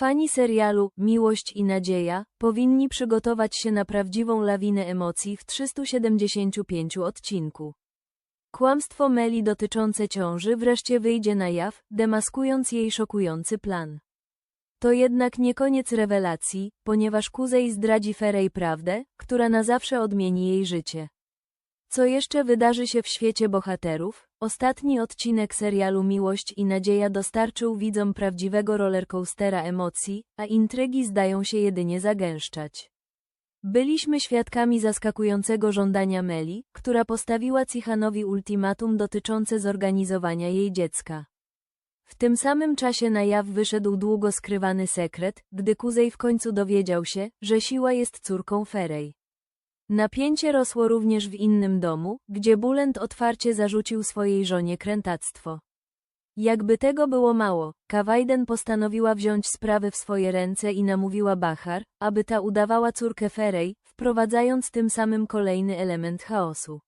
Fani serialu Miłość i Nadzieja powinni przygotować się na prawdziwą lawinę emocji w 375 odcinku. Kłamstwo Meli dotyczące ciąży wreszcie wyjdzie na jaw, demaskując jej szokujący plan. To jednak nie koniec rewelacji, ponieważ Kuzej zdradzi Ferej prawdę, która na zawsze odmieni jej życie. Co jeszcze wydarzy się w świecie bohaterów? Ostatni odcinek serialu Miłość i Nadzieja dostarczył widzom prawdziwego rollercoastera emocji, a intrygi zdają się jedynie zagęszczać. Byliśmy świadkami zaskakującego żądania Meli, która postawiła Cichanowi ultimatum dotyczące zorganizowania jej dziecka. W tym samym czasie na jaw wyszedł długo skrywany sekret, gdy Kuzej w końcu dowiedział się, że Siła jest córką Ferej. Napięcie rosło również w innym domu, gdzie Bulent otwarcie zarzucił swojej żonie krętactwo. Jakby tego było mało, Kawajden postanowiła wziąć sprawy w swoje ręce i namówiła Bachar, aby ta udawała córkę Ferej, wprowadzając tym samym kolejny element chaosu.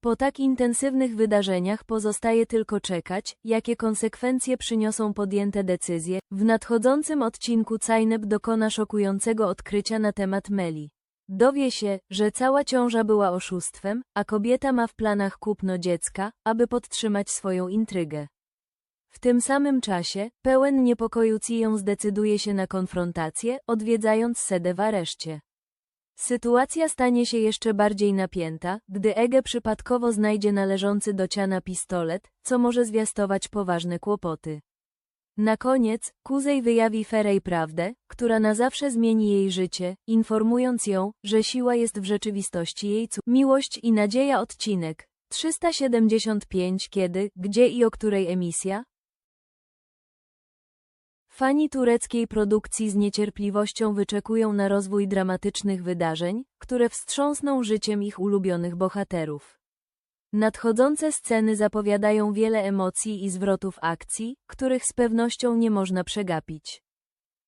Po tak intensywnych wydarzeniach pozostaje tylko czekać, jakie konsekwencje przyniosą podjęte decyzje. W nadchodzącym odcinku Cajneb dokona szokującego odkrycia na temat Meli. Dowie się, że cała ciąża była oszustwem, a kobieta ma w planach kupno dziecka, aby podtrzymać swoją intrygę. W tym samym czasie, pełen niepokoju Ciją zdecyduje się na konfrontację, odwiedzając Sedę w areszcie. Sytuacja stanie się jeszcze bardziej napięta, gdy Ege przypadkowo znajdzie należący do Ciana pistolet, co może zwiastować poważne kłopoty. Na koniec, Kuzej wyjawi Ferej prawdę, która na zawsze zmieni jej życie, informując ją, że siła jest w rzeczywistości jej córką. Miłość i nadzieja odcinek 375 Kiedy, gdzie i o której emisja? Fani tureckiej produkcji z niecierpliwością wyczekują na rozwój dramatycznych wydarzeń, które wstrząsną życiem ich ulubionych bohaterów. Nadchodzące sceny zapowiadają wiele emocji i zwrotów akcji, których z pewnością nie można przegapić.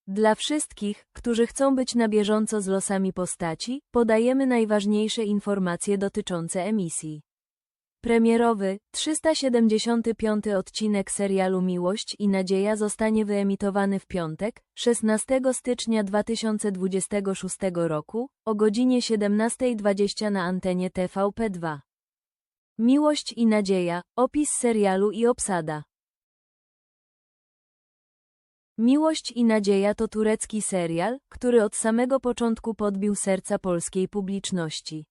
Dla wszystkich, którzy chcą być na bieżąco z losami postaci, podajemy najważniejsze informacje dotyczące emisji. Premierowy, 375 odcinek serialu Miłość i Nadzieja zostanie wyemitowany w piątek, 16 stycznia 2026 roku, o godzinie 17.20 na antenie TVP2. Miłość i Nadzieja, opis serialu i obsada. Miłość i Nadzieja to turecki serial, który od samego początku podbił serca polskiej publiczności.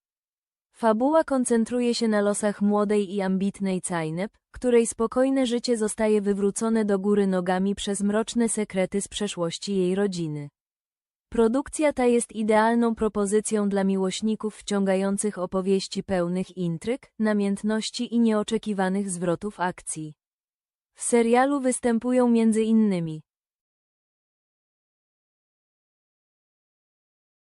Fabuła koncentruje się na losach młodej i ambitnej Cajnep, której spokojne życie zostaje wywrócone do góry nogami przez mroczne sekrety z przeszłości jej rodziny. Produkcja ta jest idealną propozycją dla miłośników wciągających opowieści pełnych intryg, namiętności i nieoczekiwanych zwrotów akcji. W serialu występują innymi